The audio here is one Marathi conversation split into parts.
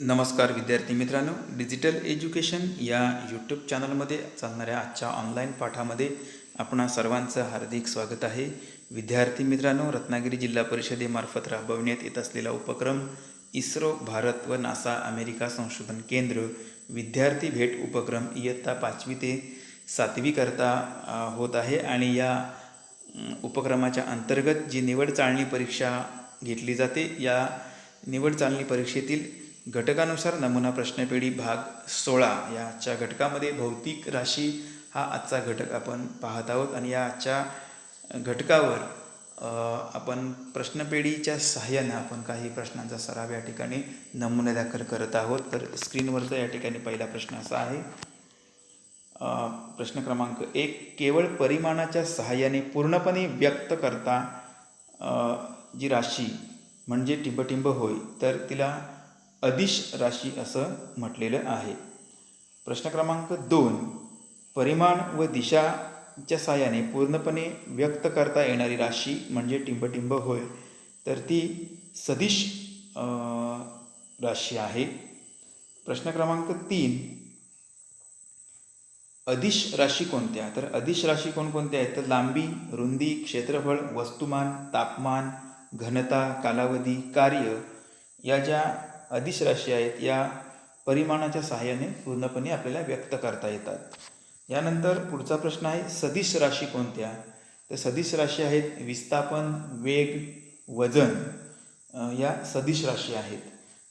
नमस्कार विद्यार्थी मित्रांनो डिजिटल एज्युकेशन या यूट्यूब चॅनलमध्ये चालणाऱ्या आजच्या ऑनलाईन पाठामध्ये आपणा सर्वांचं हार्दिक स्वागत आहे. विद्यार्थी मित्रांनो रत्नागिरी जिल्हा परिषदेमार्फत राबवण्यात येत असलेला उपक्रम इस्रो भारत व नासा अमेरिका संशोधन केंद्र विद्यार्थी भेट उपक्रम इयत्ता पाचवी ते सातवीकरता होत आहे आणि या उपक्रमाच्या अंतर्गत जी निवड चालणी परीक्षा घेतली जाते या निवड चालणी परीक्षेतील घटकानुसार नमुना प्रश्नपेढी भाग सोळा या आजच्या घटकामध्ये भौतिक राशी हा आजचा घटक आपण पाहत आहोत. आणि या आजच्या घटकावर आपण प्रश्नपेढीच्या सहाय्याने आपण काही प्रश्नांचा सराव या ठिकाणी नमुने दाखल करत आहोत. तर स्क्रीनवरचा या ठिकाणी पहिला प्रश्न असा आहे. प्रश्न क्रमांक एक केवळ परिमाणाच्या सहाय्याने पूर्णपणे व्यक्त करता जी राशी म्हणजे टिंबटिंब होय तर तिला अदिश राशी असं म्हटलेलं आहे. प्रश्न क्रमांक दोन परिमाण व दिशाच्या साहाय्याने पूर्णपणे व्यक्त करता येणारी राशी म्हणजे टिंबटिंब होय. तर ती सदिश राशी आहे. प्रश्न क्रमांक तीन अदिश राशी कोणत्या? तर अदिश राशी कोणकोणत्या आहेत? तर लांबी रुंदी क्षेत्रफळ वस्तुमान तापमान घनता कालावधी कार्य या ज्या अदिश राशी आहेत या परिमाणाच्या सहाय्याने पूर्णपणे आपल्याला व्यक्त करता येतात. यानंतर पुढचा प्रश्न आहे सदिश राशी कोणत्या? तर सदिश राशी आहेत विस्थापन वेग वजन या सदिश राशी आहेत.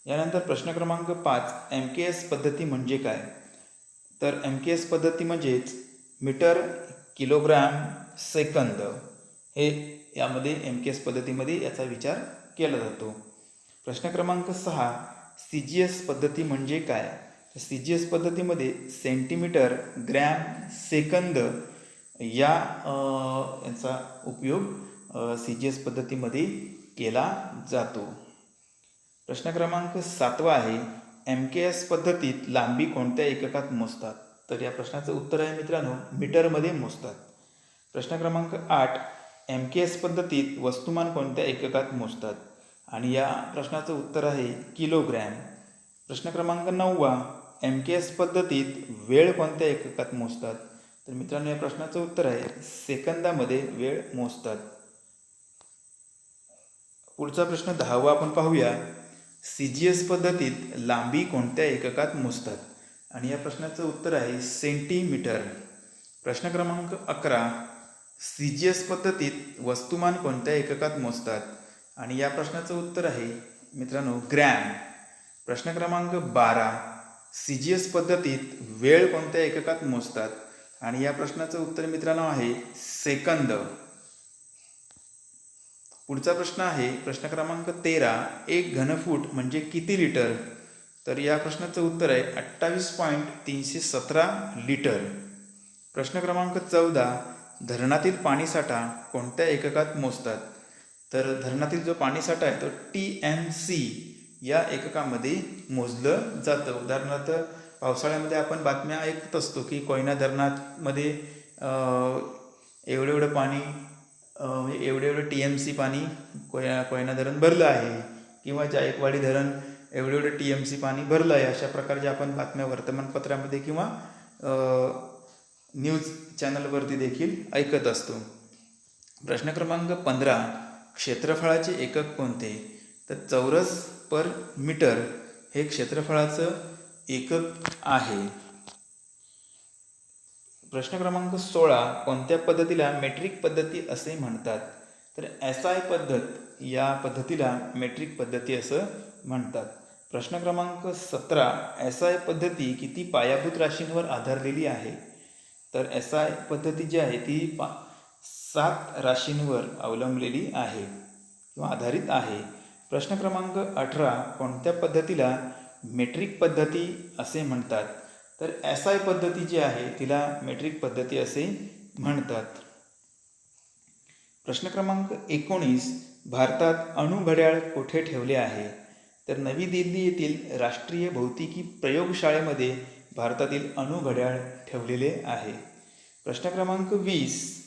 यानंतर प्रश्न क्रमांक पाच एम के एस पद्धती म्हणजे काय? तर एम के एस पद्धती म्हणजेच मीटर किलोग्रॅम सेकंद. हे यामध्ये एम के एस पद्धतीमध्ये याचा विचार केला जातो. प्रश्न क्रमांक सहा सी जी एस पद्धती म्हणजे काय? सी जी एस पद्धतीमध्ये सेंटीमीटर ग्रॅम सेकंद या यांचा याचा उपयोग सी जी एस पद्धतीमध्ये केला जातो. प्रश्न क्रमांक सातवा आहे एम के एस पद्धतीत लांबी कोणत्या एककात मोजतात? तर या प्रश्नाचं उत्तर आहे मित्रांनो मीटरमध्ये मोजतात. प्रश्न क्रमांक आठ एम के एस पद्धतीत वस्तुमान कोणत्या एककात मोजतात? आणि या प्रश्नाचं उत्तर आहे किलोग्रॅम. प्रश्न क्रमांक नववा एम के एस पद्धतीत वेळ कोणत्या एककात मोजतात? तर मित्रांनो या प्रश्नाचं उत्तर आहे सेकंदामध्ये वेळ मोजतात. पुढचा प्रश्न दहावा आपण पाहूया. सी जी एस पद्धतीत लांबी कोणत्या एककात मोजतात? आणि या प्रश्नाचं उत्तर आहे सेंटीमीटर. प्रश्न क्रमांक अकरा सी जी एस पद्धतीत वस्तुमान कोणत्या एककात मोजतात? आणि या प्रश्नाचं उत्तर आहे मित्रांनो ग्रॅम. प्रश्न क्रमांक बारा. सी जी एस पद्धतीत वेळ कोणत्या एककात मोजतात? आणि या प्रश्नाचं उत्तर मित्रांनो आहे सेकंद. पुढचा प्रश्न आहे प्रश्न क्रमांक तेरा. एक घनफूट म्हणजे किती लिटर? तर या प्रश्नाचं उत्तर आहे अठ्ठावीस पॉईंट तीनशे सतरा लिटर. प्रश्न क्रमांक चौदा. धरणातील पाणीसाठा कोणत्या एककात मोजतात? तर धरणातील जो पाणीसाठा आहे तो टी एम सी या एककामध्ये मोजलं जातं. उदाहरणार्थ पावसाळ्यामध्ये आपण बातम्या ऐकत असतो की कोयना धरणामध्ये एवढं एवढं पाणी एवढे एवढं एवढं टी एम सी पाणी कोया कोयना धरण भरलं आहे किंवा जायकवाडी धरण एवढं एवढं टी एम सी पाणी भरलं आहे अशा प्रकारच्या आपण बातम्या वर्तमानपत्रामध्ये किंवा न्यूज चॅनलवरती देखील ऐकत असतो. प्रश्न क्रमांक पंधरा क्षेत्रफळाचे एकक कोणते? तर चौरस पर मीटर हे क्षेत्रफळाचं एकक आहे. प्रश्न क्रमांक सोळा कोणत्या पद्धतीला मेट्रिक पद्धती असे म्हणतात? तर एस आय पद्धत या पद्धतीला मेट्रिक पद्धती असं म्हणतात. प्रश्न क्रमांक सतरा एस आय पद्धती किती पायाभूत राशींवर आधारलेली आहे? तर एस आय पद्धती जी आहे ती पा सात राशींवर अवलंबलेली आहे किंवा आधारित आहे. प्रश्न क्रमांक अठरा कोणत्या पद्धतीला मेट्रिक पद्धती असे म्हणतात? तर एस आय पद्धती जी आहे तिला मेट्रिक पद्धती असे म्हणतात. प्रश्न क्रमांक एकोणीस भारतात अणुघड्याळ कुठे ठेवले आहे? तर नवी दिल्ली येथील राष्ट्रीय भौतिकी प्रयोगशाळेमध्ये भारतातील अणुघड्याळ ठेवलेले आहे. प्रश्न क्रमांक वीस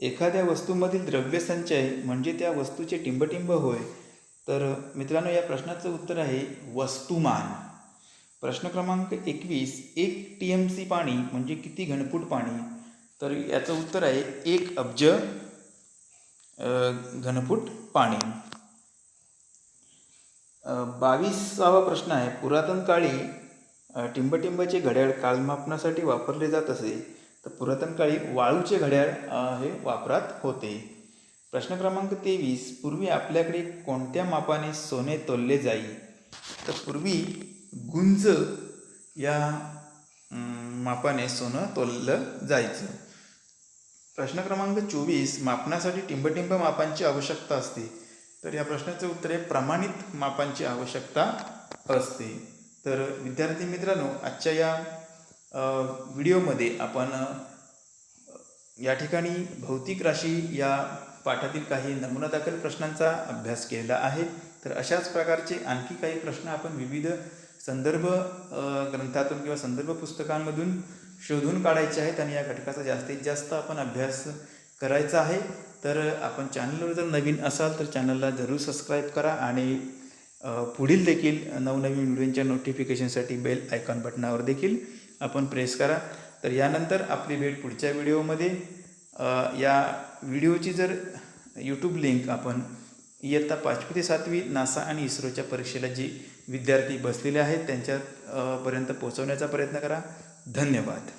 एखाद्या वस्तूमधील द्रव्यसंचय म्हणजे त्या वस्तूचे टिंबटिंब होय तर मित्रांनो या प्रश्नाचं उत्तर आहे वस्तुमान. प्रश्न क्रमांक एकवीस एक टी एम सी पाणी म्हणजे किती घनफूट पाणी? तर याचं उत्तर आहे एक अब्ज घनफूट पाणी. बावीसावा प्रश्न आहे पुरातन काळी टिंबटिंबाचे घड्याळ कालमापनासाठी वापरले जात असे. तर पुरातन काळी वाळूचे घड्याळ हे वापरात होते. प्रश्न क्रमांक तेवीस. पूर्वी आपल्याकडे कोणत्या मापाने सोने तोलले जाई? तर पूर्वी गुंज या मापाने सोनं तोललं जायचं. प्रश्न क्रमांक चोवीस. मापनासाठी टिंबटिंब मापांची आवश्यकता असते. तर या प्रश्नाचं उत्तर आहे प्रमाणित मापांची आवश्यकता असते. तर विद्यार्थी मित्रांनो आजच्या या व्हिडिओमध्ये आपण या ठिकाणी भौतिक राशी या पाठातील काही नमुना दाखल प्रश्नांचा अभ्यास केलेला आहे. तर अशाच प्रकारचे आणखी काही प्रश्न आपण विविध संदर्भ ग्रंथातून किंवा संदर्भ पुस्तकांमधून शोधून काढायचे आहेत आणि या घटकाचा जास्तीत जास्त आपण अभ्यास करायचा आहे. तर आपण चॅनलवर जर नवीन असाल तर चॅनलला जरूर सबस्क्राईब करा आणि पुढील देखील नवनवीन व्हिडिओंच्या नोटिफिकेशनसाठी बेल आयकॉन बटनावर देखील आपण प्रेस करा. तर यानंतर आपली भेट पुढच्या व्हिडिओमध्ये. या व्हिडिओची जर यूट्यूब लिंक आपण इयत्ता पाचवी ते सातवी नासा आणि इस्रोच्या परीक्षेला जी विद्यार्थी बसलेले आहेत त्यांच्यापर्यंत पोहोचवण्याचा प्रयत्न करा. धन्यवाद.